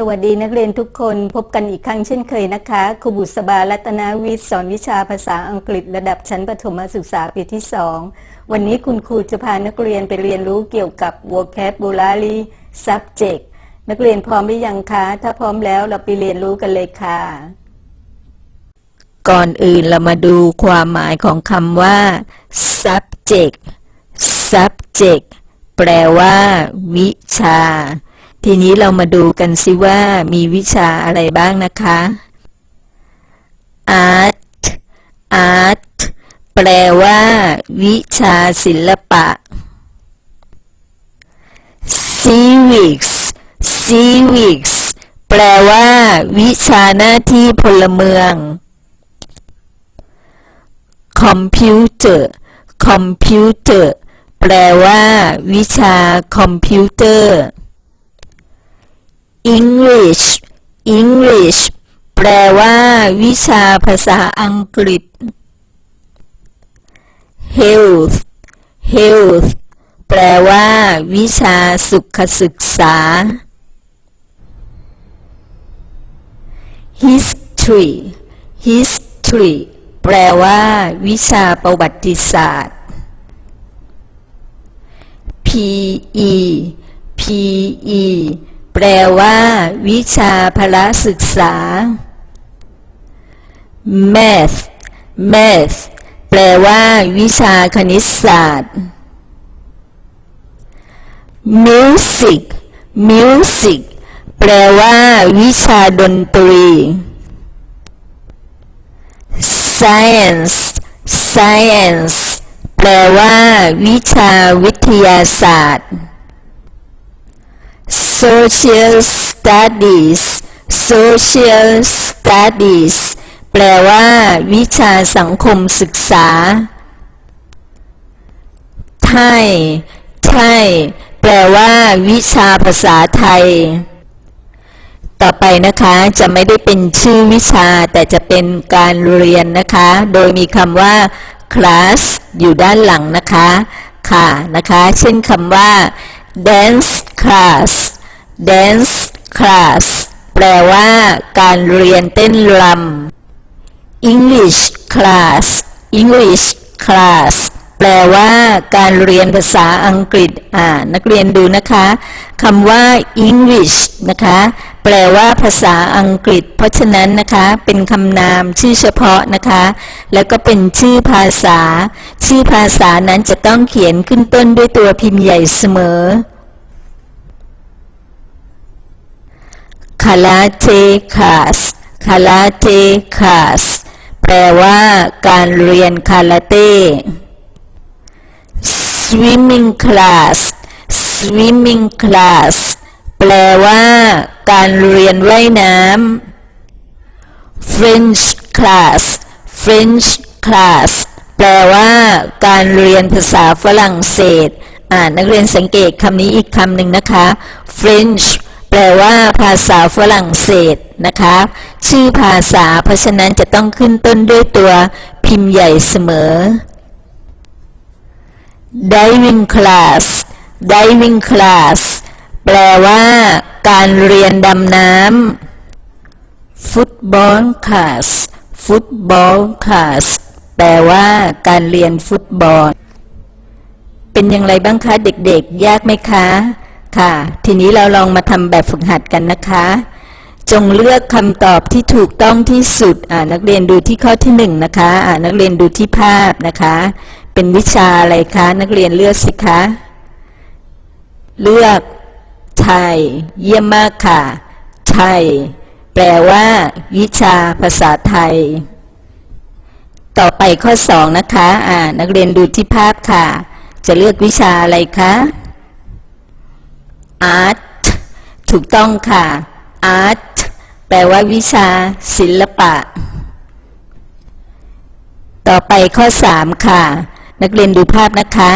สวัสดีนักเรียนทุกคนพบกันอีกครั้งเช่นเคยนะคะครูบุษบารัตนาวิทย์สอนวิชาภาษาอังกฤษระดับชั้นประถมศึกษาปีที่ 2 วันนี้คุณครูจะพานักเรียนไปเรียนรู้เกี่ยวกับ vocabulary subject นักเรียนพร้อมหรือยังคะ ถ้าพร้อมแล้วเราไปเรียนรู้กันเลยค่ะ ก่อนอื่นเรามาดูความหมายของคำว่า subject subject แปลว่า วิชา ทีนี้เรามาดูกันสิว่ามีวิชาอะไรบ้างนะคะ art art แปลว่า วิชาศิลปะ civics civics แปลว่า วิชาหน้าที่พลเมือง computer computer แปลว่า วิชาคอมพิวเตอร์ English English แปลว่า วิชาภาษาอังกฤษ Health Health แปลว่า วิชาสุขศึกษา History History แปลว่า วิชาประวัติศาสตร์ PE PE แปลว่า วิชาพละศึกษา Math Math แปลว่า วิชาคณิตศาสตร์ Music Music แปลว่า วิชาดนตรี Science Science แปลว่า วิชาวิทยาศาสตร์ Social Studies Social Studies แปลว่า วิชาสังคมศึกษา ไทย ไทย แปลว่า วิชาภาษาไทย ต่อไปนะคะจะไม่ได้เป็นชื่อวิชาแต่จะเป็นการเรียนนะคะ โดยมีคำว่า class อยู่ด้านหลังนะคะ ค่ะนะคะ เช่นคำว่า dance class dance class แปลว่า การเรียนเต้นรำ English class English class แปลว่าการเรียนภาษาอังกฤษอ่านักเรียนดูนะคะคำว่า English นะคะ แปลว่าภาษาอังกฤษ เพราะฉะนั้นนะคะ เป็นคำนามชื่อเฉพาะนะคะ แล้วก็เป็นชื่อภาษา ชื่อภาษานั้นจะต้องเขียนขึ้นต้นด้วยตัวพิมพ์ใหญ่เสมอ คาราเทคลาสคาราเทคลาสแปลว่าการเรียนคาราเต้ swimming class swimming class แปลว่าการเรียนว่ายน้ำ French class French class แปลว่าการเรียนภาษาฝรั่งเศส อ่านักเรียนสังเกตคำนี้อีกคำหนึ่งนะคะ French ลว่าภาษาฝรั่งเศสนะคะ ชื่อภาษาเพราะฉะนั้นจะต้องขึ้นต้นด้วยตัวพิมพ์ใหญ่เสมอ diving class diving class แปลว่า การเรียนดำน้ำ football class football class แปลว่า การเรียนฟุตบอล เป็นอย่างไรบ้างคะ เด็กๆ ยากไหมคะ ค่ะ ทีนี้เราลองมาทำแบบฝึกหัดกันนะคะ จงเลือกคำตอบที่ถูกต้องที่สุดอ่านักเรียนดูที่ข้อที่หนึ่งนะคะอ่านักเรียนดูที่ภาพนะคะ เป็นวิชาอะไรคะ นักเรียนเลือกสิคะ เลือกไทย เยี่ยมมากค่ะ ไทย แปลว่า วิชาภาษาไทย ต่อไปข้อสองนะคะอ่านักเรียนดูที่ภาพค่ะ จะเลือกวิชาอะไรคะ art ถูกต้องค่ะ art แปลว่าวิชา ศิลปะ ต่อไปข้อสามค่ะ นักเรียนดูภาพนะคะ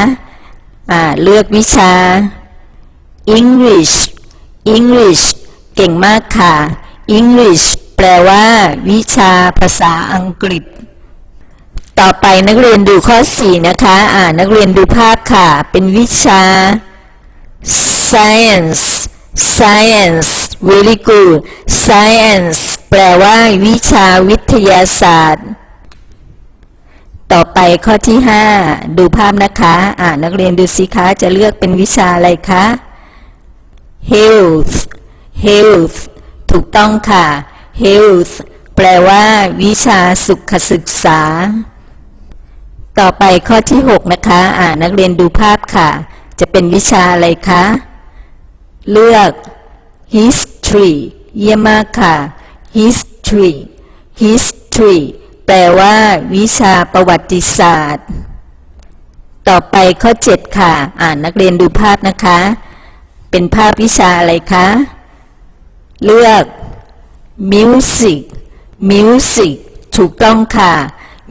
อ่าเลือกวิชา English English เก่งมากค่ะ English แปลว่า วิชาภาษาอังกฤษ ต่อไปนักเรียนดูข้อ 4 นะคะอ่านักเรียนดูภาพค่ะ เป็นวิชา science science very good science แปลว่า วิชาวิทยาศาสตร์ ต่อไปข้อที่ 5 ดูภาพนะคะ อ่านักเรียนดูสิคะ จะเลือกเป็นวิชาอะไรคะ health health ถูกต้องค่ะ health แปลว่า วิชาสุขศึกษา ต่อไปข้อที่ 6 นะคะ อ่านักเรียนดูภาพค่ะ จะเป็นวิชาอะไรคะ เลือก history เยี่ยมมากค่ะ history history แปลว่า วิชาประวัติศาสตร์ ต่อไปข้อ 7 ค่ะ อ่านนักเรียนดูภาพนะคะ เป็นภาพวิชาอะไรคะ เลือก music music ถูกต้องค่ะ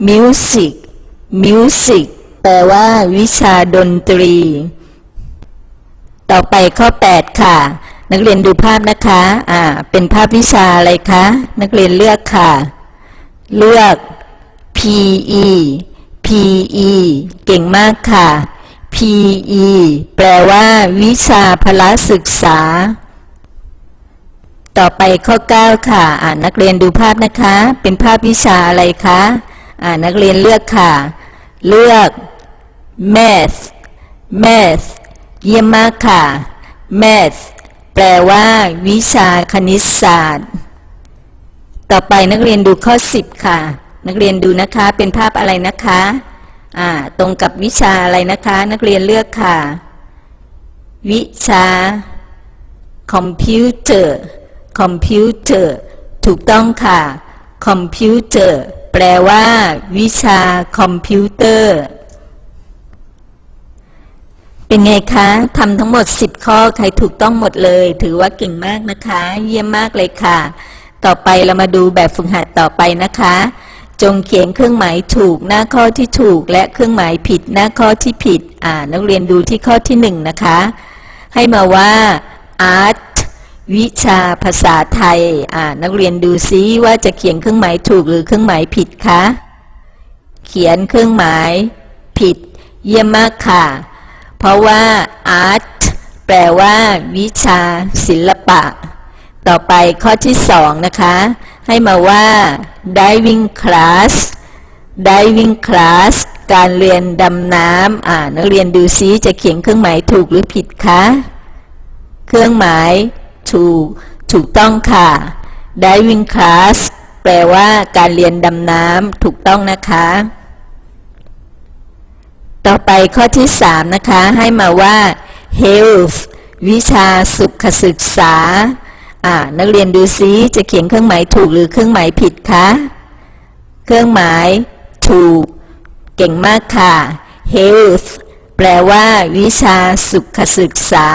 music music แปลว่า วิชาดนตรี ต่อไปข้อ 8 ค่ะ นักเรียนดูภาพนะคะ อ่า เป็นภาพวิชาอะไรคะ นักเรียนเลือกค่ะ เลือก PE PE เก่งมากค่ะ PE แปลว่า วิชาพละศึกษา ต่อไปข้อ 9 ค่ะ อ่านักเรียนดูภาพนะคะ เป็นภาพวิชาอะไรคะ อ่านักเรียนเลือกค่ะ เลือก math math เยี่ยมมากค่ะ math แปลว่า วิชาคณิตศาสตร์ ต่อไปนักเรียนดูข้อ 10 ค่ะ นักเรียนดูนะคะเป็นภาพอะไรนะคะอ่าตรงกับวิชาอะไรนะคะ นักเรียนเลือกค่ะ วิชาคอมพิวเตอร์คอมพิวเตอร์ถูกต้องค่ะ คอมพิวเตอร์แปลว่า วิชาคอมพิวเตอร์ เป็นไงคะทำทั้งหมด 10 ข้อใครถูกต้องหมดเลย ถือว่าเก่งมากนะคะ เยี่ยมมากเลยค่ะ ต่อไปเรามาดูแบบฝึกหัดต่อไปนะคะ จงเขียนเครื่องหมายถูกหน้าข้อที่ถูก และเครื่องหมายผิดหน้าข้อที่ผิด อ่า นักเรียนดูที่ข้อที่หนึ่งนะคะ ให้มาว่า art วิชาภาษาไทย อ่า นักเรียนดูซิว่าจะเขียนเครื่องหมายถูกหรือเครื่องหมายผิดคะ เขียนเครื่องหมายผิด เยี่ยมมากค่ะ เพราะว่า art แปลว่า วิชา ศิลปะ ต่อไปข้อที่สองนะคะ ให้มาว่า diving class diving class การเรียนดำน้ำอ่านักเรียนดูซิจะเขียนเครื่องหมายถูกหรือผิดคะ เครื่องหมายถูก ถูกต้องค่ะ diving class แปลว่าการเรียนดำน้ำถูกต้องนะคะ ต่อไปข้อที่3นะคะ ให้มาว่า health วิชาสุขศึกษา อ่า นักเรียนดูซิจะเขียนเครื่องหมายถูกหรือเครื่องหมายผิดคะ เครื่องหมายถูก เก่งมากค่ะ health แปลว่า วิชาสุขศึกษา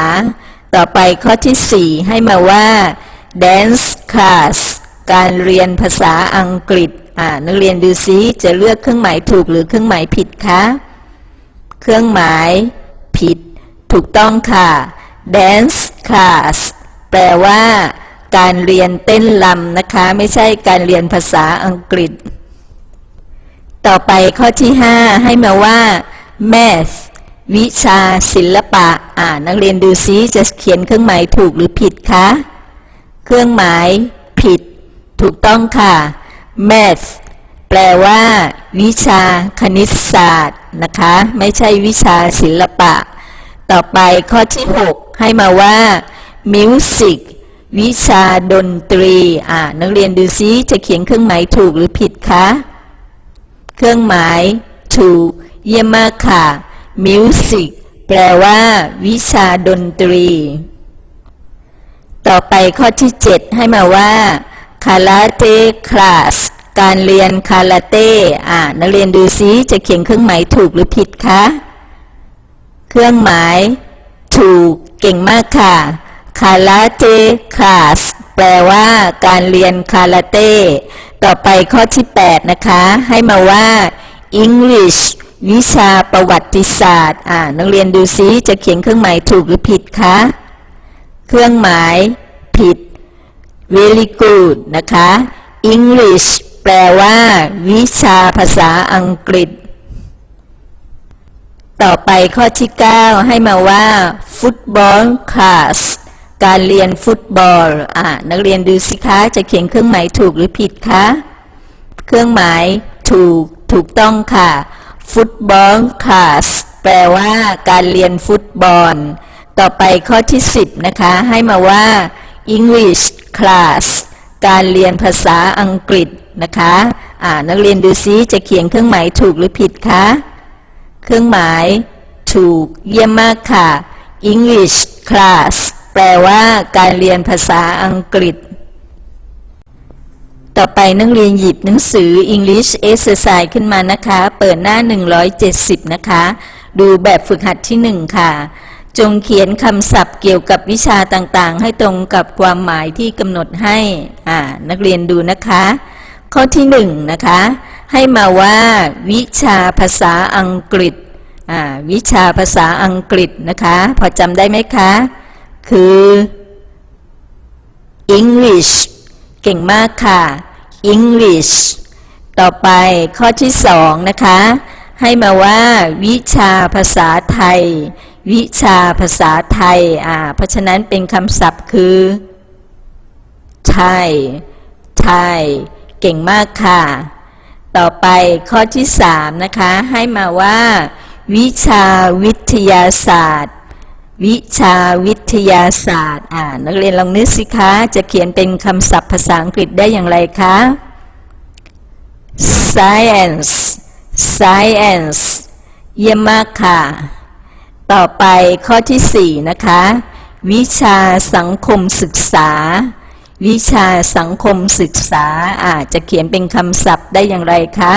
ต่อไปข้อที่4ให้มาว่า dance class การเรียนภาษาอังกฤษ อ่า นักเรียนดูซิจะเลือกเครื่องหมายถูกหรือเครื่องหมายผิดคะ เครื่องหมาย ผิด ถูกต้องค่ะ dance class แปลว่า การเรียนเต้นรำนะคะ ไม่ใช่การเรียนภาษาอังกฤษ ต่อไปข้อที่ 5 ให้มาว่า math วิชาศิลปะ อ่านักเรียนดูซิจะเขียนเครื่องหมายถูกหรือผิดคะ เครื่องหมาย ผิด ถูกต้องค่ะ math ลว่า วิชาคณิตศาสตร์นะคะ ไม่ใช่วิชาศิลปะ ต่อไปข้อที่ 6 ให้มาว่า music วิชาดนตรี อ่านักเรียนดูซิจะเขียนเครื่องหมายถูกหรือผิดคะ เครื่องหมายถูก เยี่ยมมากค่ะ music แปลว่า วิชาดนตรี ต่อไปข้อที่ 7 ให้มาว่า karate class การเรียนคาราเต้อ่านักเรียนดูซิจะเขียนเครื่องหมายถูกหรือผิดคะ เครื่องหมายถูกเก่งมากค่ะ คาราเต้คลาสแปลว่าการเรียนคาราเต้ ต่อไปข้อที่ 8 นะคะ ให้มาว่า English วิชาประวัติศาสตร์ อ่า นักเรียนดูซิจะเขียนเครื่องหมายถูกหรือผิดคะ เครื่องหมายผิด very good นะคะ English แปลว่า วิชาภาษาอังกฤษ ต่อไปข้อที่ 9 ให้มาว่า football class การเรียนฟุตบอลอ่านักเรียนดูสิคะ จะเขียนเครื่องหมายถูกหรือผิดคะ เครื่องหมายถูกถูกต้องค่ะ ฟุตบอลคลาสแปลว่า การเรียนฟุตบอล ต่อไปข้อที่ 10 นะคะ ให้มาว่า English class การเรียนภาษาอังกฤษ นะคะอ่านักเรียนดูซิจะเขียนเครื่องหมายถูกหรือผิดคะ เครื่องหมายถูกเยี่ยมมากค่ะ English class แปลว่าการเรียนภาษาอังกฤษ ต่อไปนักเรียนหยิบหนังสือ English Exercise ขึ้นมานะคะ เปิดหน้า 170 นะคะ ดูแบบฝึกหัดที่ 1 ค่ะ จงเขียนคำศัพท์เกี่ยวกับวิชาต่างๆ ให้ตรงกับความหมายที่กำหนดให้ อ่า นักเรียนดูนะคะ ข้อที่1นะคะ ให้มาว่าวิชาภาษาอังกฤษอ่าวิชาภาษาอังกฤษนะคะ พอจำได้ไหมคะ คือ English เก่งมากค่ะ English ต่อไปข้อที่สองนะคะ ให้มาว่า วิชาภาษาไทย วิชาภาษาไทยอ่าเพราะฉะนั้นเป็นคำศัพท์คือ ไทย ไทย เก่งมากค่ะ ต่อไปข้อที่สามนะคะ ให้มาว่า วิชาวิทยาศาสตร์ วิชาวิทยาศาสตร์ อ่านักเรียนลองนึกสิคะ จะเขียนเป็นคำศัพท์ภาษาอังกฤษได้อย่างไรคะ science science เยี่ยมมากค่ะ ต่อไปข้อที่สี่นะคะ วิชาสังคมศึกษา วิชาสังคมศึกษาอาจะเขียนเป็นคำศัพท์ได้อย่างไรคะ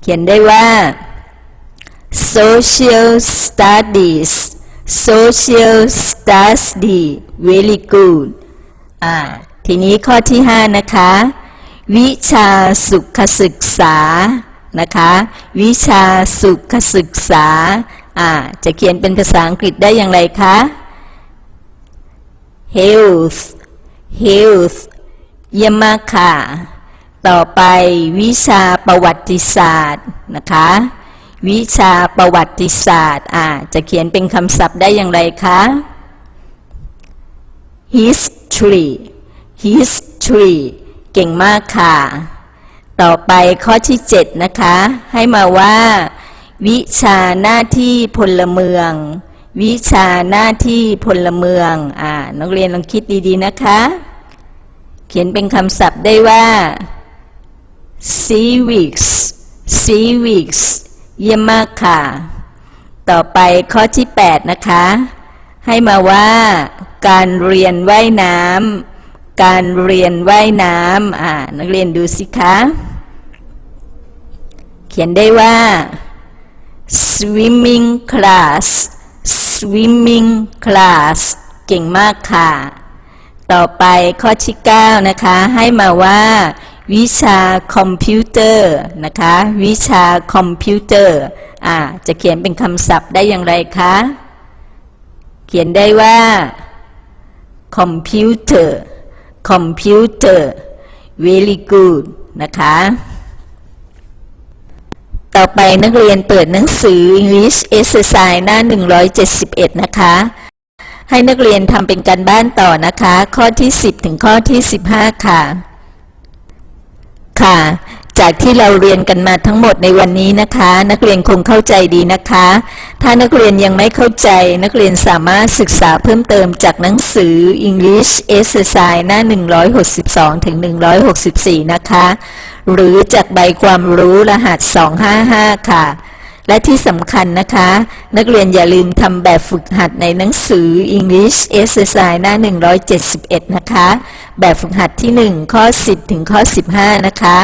เขียนได้ว่า social studies social study very good อ่า ทีนี้ข้อที่ 5 นะคะ วิชาสุขศึกษา นะคะ วิชาสุขศึกษา อ่า จะเขียนเป็นภาษาอังกฤษได้อย่างไรคะ health health เยี่ยมมากค่ะ ต่อไปวิชาประวัติศาสตร์นะคะ วิชาประวัติศาสตร์อ่าจะเขียนเป็นคำศัพท์ได้อย่างไรคะ history history เก่งมากค่ะ ต่อไปข้อที่ 7 นะคะ ให้มาว่า วิชาหน้าที่พลเมือง วิชาหน้าที่พลเมืองอ่านักเรียนลองคิดดีๆนะคะ เขียนเป็นคำศัพท์ได้ว่า civics civics เยี่ยมมากค่ะ ต่อไปข้อที่ 8 นะคะ ให้มาว่า การเรียนว่ายน้ำการเรียนว่ายน้ำอ่านักเรียนดูสิคะ เขียนได้ว่า swimming class swimming class เก่งมากค่ะ ต่อไปข้อที่9นะคะ ให้มาว่า วิชาคอมพิวเตอร์นะคะ วิชาคอมพิวเตอร์อ่าจะเขียนเป็นคำศัพท์ได้อย่างไรคะ เขียนได้ว่าคอมพิวเตอร์คอมพิวเตอร์ very good นะคะ ต่อไปนักเรียนเปิดหนังสือ English Exercise หน้า 171 นะคะ ให้นักเรียนทำเป็นการบ้านต่อนะคะ ข้อที่ 10 ถึงข้อที่ 15 ค่ะ ค่ะ จากที่เราเรียนกันมาทั้งหมดในวันนี้นะคะ นักเรียนคงเข้าใจดีนะคะ ถ้านักเรียนยังไม่เข้าใจ นักเรียนสามารถศึกษาเพิ่มเติมจากหนังสือ English Exercise หน้า 162 ถึง 164 นะคะ หรือจากใบความรู้รหัส 255 ค่ะ และที่สำคัญนะคะ นักเรียนอย่าลืมทำแบบฝึกหัดในหนังสือ English Exercise หน้า 171 นะคะ แบบฝึกหัดที่ 1 ข้อ 10 ถึงข้อ 15 นะคะ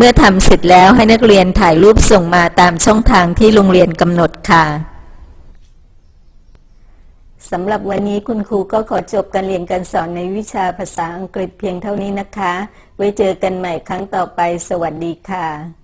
เมื่อทำเสร็จแล้วให้นักเรียนถ่ายรูปส่งมาตามช่องทางที่โรงเรียนกำหนดค่ะสำหรับวันนี้คุณครูก็ขอจบการเรียนการสอนในวิชาภาษาอังกฤษเพียงเท่านี้นะคะ ไว้เจอกันใหม่ครั้งต่อไป สวัสดีค่ะ